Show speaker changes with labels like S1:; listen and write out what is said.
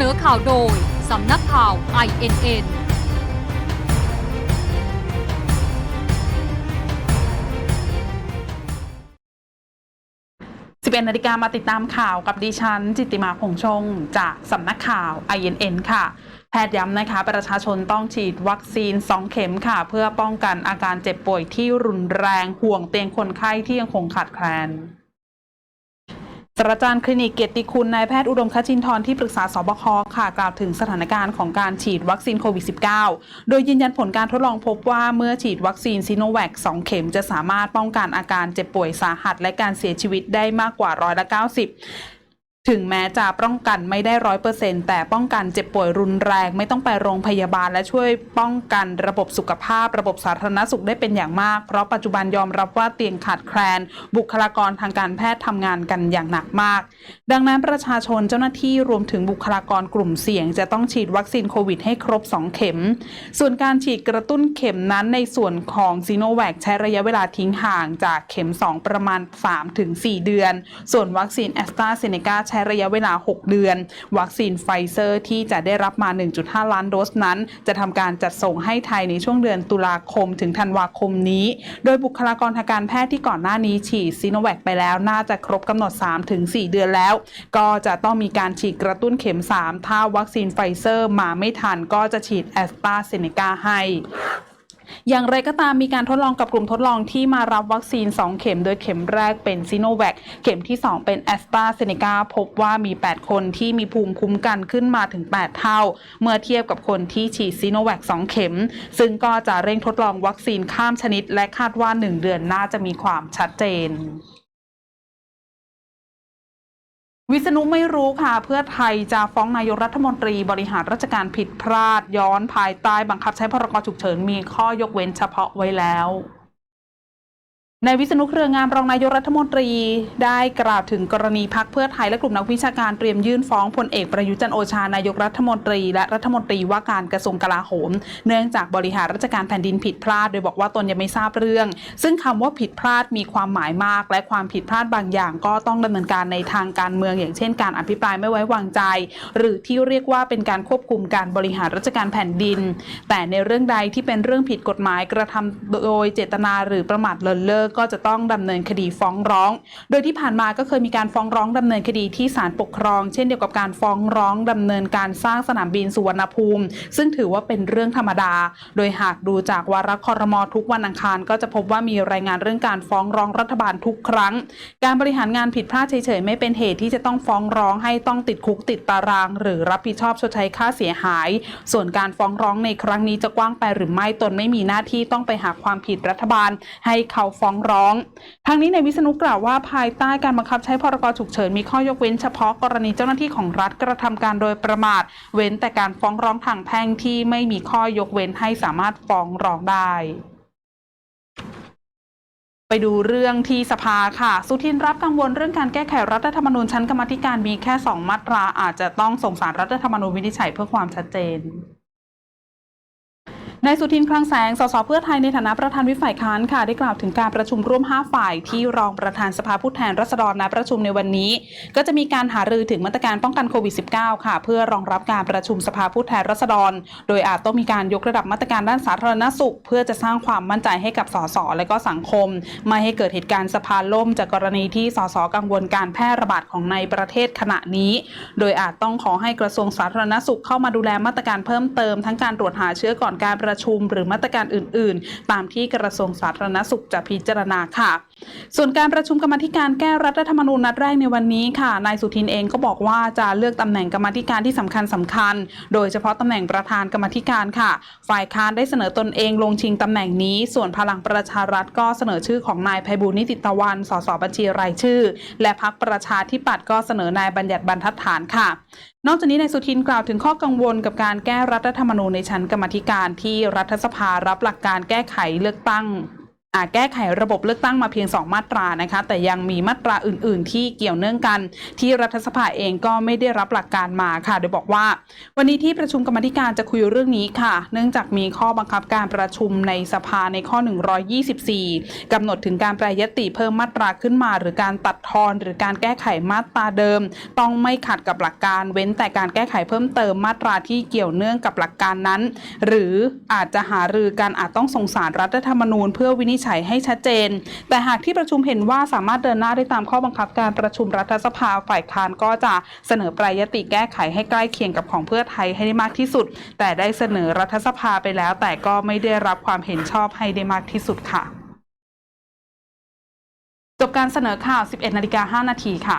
S1: นอข่าวโดย สำนักข่าว INN
S2: 11นาฬิกามาติดตามข่าวกับดิฉัน จิตติมาผงชง จากสำนักข่าว INN ค่ะ แพทย์ย้ำนะคะ ประชาชนต้องฉีดวัคซีน 2 เข็มค่ะ เพื่อป้องกันอาการเจ็บป่วยที่รุนแรงห่วงเตียงคนไข้ที่ยังคงขาดแคลน ศาสตราจารย์คลินิกเกียรติคุณนายแพทย์อุดมคชินทร์ที่ปรึกษาสบคค่ะกล่าวถึงสถานการณ์ของการฉีดวัคซีนโควิด -19 โดยยืนยันผลการทดลองพบว่าเมื่อฉีดวัคซีนซีโนแวค2 เข็มจะสามารถป้องกันอาการเจ็บป่วยสาหัส และการเสียชีวิตได้มากกว่าร้อยละ 90 ถึงแม้จะป้องกันไม่ได้ร้อยเปอร์เซ็นแต่ป้องกันเจ็บป่วยรุนแรงไม่ต้องไปโรงพยาบาลและช่วยป้องกันระบบสุขภาพ ระบบสาธารณสุขได้เป็นอย่างมาก เพราะปัจจุบันยอมรับว่าเตียงขาดแคลน บุคลากรทางการแพทย์ทำงานกันอย่างหนักมาก ดังนั้นประชาชนเจ้าหน้าที่รวมถึงบุคลากรกลุ่มเสี่ยง จะต้องฉีดวัคซีนโควิดให้ครบ 2 เข็ม ส่วนการฉีดกระตุ้นเข็มนั้นในส่วนของซีโนแวคใช้ระยะเวลาทิ้งห่างจากเข็ม 2 ประมาณ 3-4 เดือน ส่วนวัคซีนแอสตราเซเนกาใช้ระยะเวลา 6 เดือน วัคซีนไฟเซอร์ที่จะได้รับมา 1.5 ล้านโดสนั้น จะทำการจัดส่งให้ไทยในช่วงเดือนตุลาคมถึงธันวาคมนี้ โดยบุคลากรทางการแพทย์ที่ก่อนหน้านี้ฉีดซีโนแวคไปแล้วน่าจะครบกำหนด 3-4 เดือนแล้ว ก็จะต้องมีการฉีดกระตุ้นเข็ม 3 ถ้าวัคซีนไฟเซอร์มาไม่ทันก็จะฉีดแอสตราเซเนกาให้ อย่างไรก็ตามมีการทดลองกับกลุ่มทดลองที่มารับวัคซีน 2 เข็ม โดยเข็มแรกเป็นซีโนแวคเข็มที่ 2 เป็นแอสตราเซเนกาพบว่ามี 8 คนที่มีภูมิคุ้มกันขึ้นมาถึง 8 เท่า เมื่อเทียบกับคนที่ฉีดซีโนแวค2 เข็ม ซึ่งก็จะเร่งทดลองวัคซีนข้ามชนิด และคาดว่า 1 เดือนน่าจะมีความชัดเจน วิษณุไม่รู้ค่ะ เพื่อไทยจะฟ้องนายกรัฐมนตรีบริหารราชการผิดพลาด ย้อนภายใต้บังคับใช้พรกฉุกเฉินมีข้อยกเว้นเฉพาะไว้แล้ว ในวิษณุเครืองามรองนายกรัฐมนตรี ได้กล่าวถึงกรณีพักเพื่อไทยและกลุ่มนักวิชาการเตรียมยื่นฟ้องพลเอกประยุจันโอชานายกรัฐมนตรี และรัฐมนตรีว่าการกระทรวงกลาโหม เนื่องจากบริหารราชการแผ่นดินผิดพลาด โดยบอกว่าตนยังไม่ทราบเรื่อง ซึ่งคำว่าผิดพลาดมีความหมายมาก และความผิดพลาดบางอย่าง ก็ต้องดำเนินการในทางการเมือง อย่างเช่น การอภิปรายไม่ไว้วางใจ หรือที่เรียกว่าเป็นการควบคุมการบริหารราชการแผ่นดิน แต่ในเรื่องใดที่เป็นเรื่องผิดกฎหมายกระทำโดยเจตนาหรือประมาทเลินเล่อก็จะต้องดำเนินคดีฟ้องร้อง โดยที่ผ่านมาก็เคยมีการฟ้องร้องดำเนินคดีที่ศาลปกครอง เช่นเดียวกับการฟ้องร้องดำเนินการสร้างสนามบินสุวรรณภูมิ ซึ่งถือว่าเป็นเรื่องธรรมดา โดยหากดูจากวาระคอรมอทุกวันอังคาร ก็จะพบว่ามีรายงานเรื่องการฟ้องร้องรัฐบาลทุกครั้ง การบริหารงานผิดพลาดเฉยๆ ไม่เป็นเหตุที่จะต้องฟ้องร้องให้ต้องติดคุกติดตาราง หรือรับผิดชอบชดใช้ค่าเสียหาย ส่วนการฟ้องร้องในครั้งนี้จะกว้างไปหรือไม่ตนไม่มีหน้าที่ต้องไปหาความผิดรัฐบาล ให้เขาฟ้องร้องทางนี้ในวิษณุกล่าวว่าภายใต้การบังคับใช้พรกฉุกเฉินมีข้อยกเว้นเฉพาะกรณีเจ้าหน้าที่ของรัฐกระทำการโดยประมาท เว้นแต่การฟ้องร้องทางแพ่งที่ไม่มีข้อยกเว้นให้สามารถฟ้องร้องได้ไปดูเรื่องที่สภาค่ะ สุทินรับกังวลเรื่องการแก้ไขรัฐธรรมนูญชั้นกรรมธิการมีแค่ 2 มาตราอาจจะต้องส่งสารรัฐธรรมนูญวินิจฉัยเพื่อความชัดเจน นายสุทินคลังแสง สสเพื่อไทยในฐานะประธานวิฝ่ายค้านค่ะได้กล่าวถึงการประชุมร่วม 5 ฝ่ายที่รองประธานสภาผู้แทนราษฎรนัดประชุมในวันนี้ ก็จะมีการหารือถึงมาตรการป้องกันโควิด -19 ค่ะ เพื่อรองรับการประชุมสภาผู้แทนราษฎร โดยอาจต้องมีการยกระดับมาตรการด้านสาธารณสุข เพื่อจะสร้างความมั่นใจให้กับสสและก็สังคม ไม่ให้เกิดเหตุการณ์สภาล่ม จากกรณีที่สสกังวลการแพร่ระบาดของในประเทศขณะนี้ โดยอาจต้องขอให้กระทรวงสาธารณสุขเข้ามาดูแลมาตรการเพิ่มเติมทั้งการตรวจหาเชื้อก่อนการประชุมหรือมาตรการอื่น ๆ ตามที่กระทรวงสาธารณสุขจะพิจารณาค่ะส่วนการประชุมกรรมธิการแก้รัฐธรรมนูญนัดแรกในวันนี้ค่ะ นายสุทินเองก็บอกว่าจะเลือกตำแหน่งกรรมธิการที่สำคัญสำคัญ โดยเฉพาะตำแหน่งประธานกรรมธิการค่ะ ฝ่ายค้านได้เสนอตนเองลงชิงตำแหน่งนี้ ส่วนพลังประชารัฐก็เสนอชื่อของนายไพบูลนิติตะวัน สสบัญชีรายชื่อ และพักประชาธิปัตย์ก็เสนอนายบัญญัติบรรทัดฐานค่ะ นอกจากนี้นายสุทินกล่าวถึงข้อกังวลกับการแก้รัฐธรรมนูญในชั้นกรรมธิการที่รัฐสภารับหลักการแก้ไขเลือกตั้ง แก้ไขระบบเลือกตั้งมาเพียง 2 มาตรานะคะ แต่ยังมีมาตราอื่น ๆ ที่เกี่ยวเนื่องกัน ที่รัฐสภาเองก็ไม่ได้รับหลักการมาค่ะ โดยบอกว่า วันนี้ที่ประชุมกรรมธิการจะคุยเรื่องนี้ค่ะ เนื่องจากมีข้อบังคับการประชุมในสภาในข้อ 124กำหนดถึงการแปรยติเพิ่มมาตราขึ้นมา หรือการตัดทอนหรือการแก้ไขมาตราเดิม ต้องไม่ขัดกับหลักการเว้นแต่การแก้ไขเพิ่มเติมมาตราที่เกี่ยวเนื่องกับหลักการนั้น หรืออาจจะหารือการอาจต้องส่งสารรัฐธรรมนูญเพื่อวินิจฉัยให้ชัดเจน แต่หากที่ประชุมเห็นว่าสามารถเดินหน้าได้ตามข้อบังคับการประชุมรัฐสภาฝ่ายค้านก็จะเสนอแปรยติแก้ไขให้ใกล้เคียงกับของเพื่อไทยให้ได้มากที่สุด แต่ได้เสนอรัฐสภาไปแล้ว แต่ก็ไม่ได้รับความเห็นชอบให้ได้มากที่สุดค่ะ จบการเสนอข่าว 11นาฬิกา5นาทีค่ะ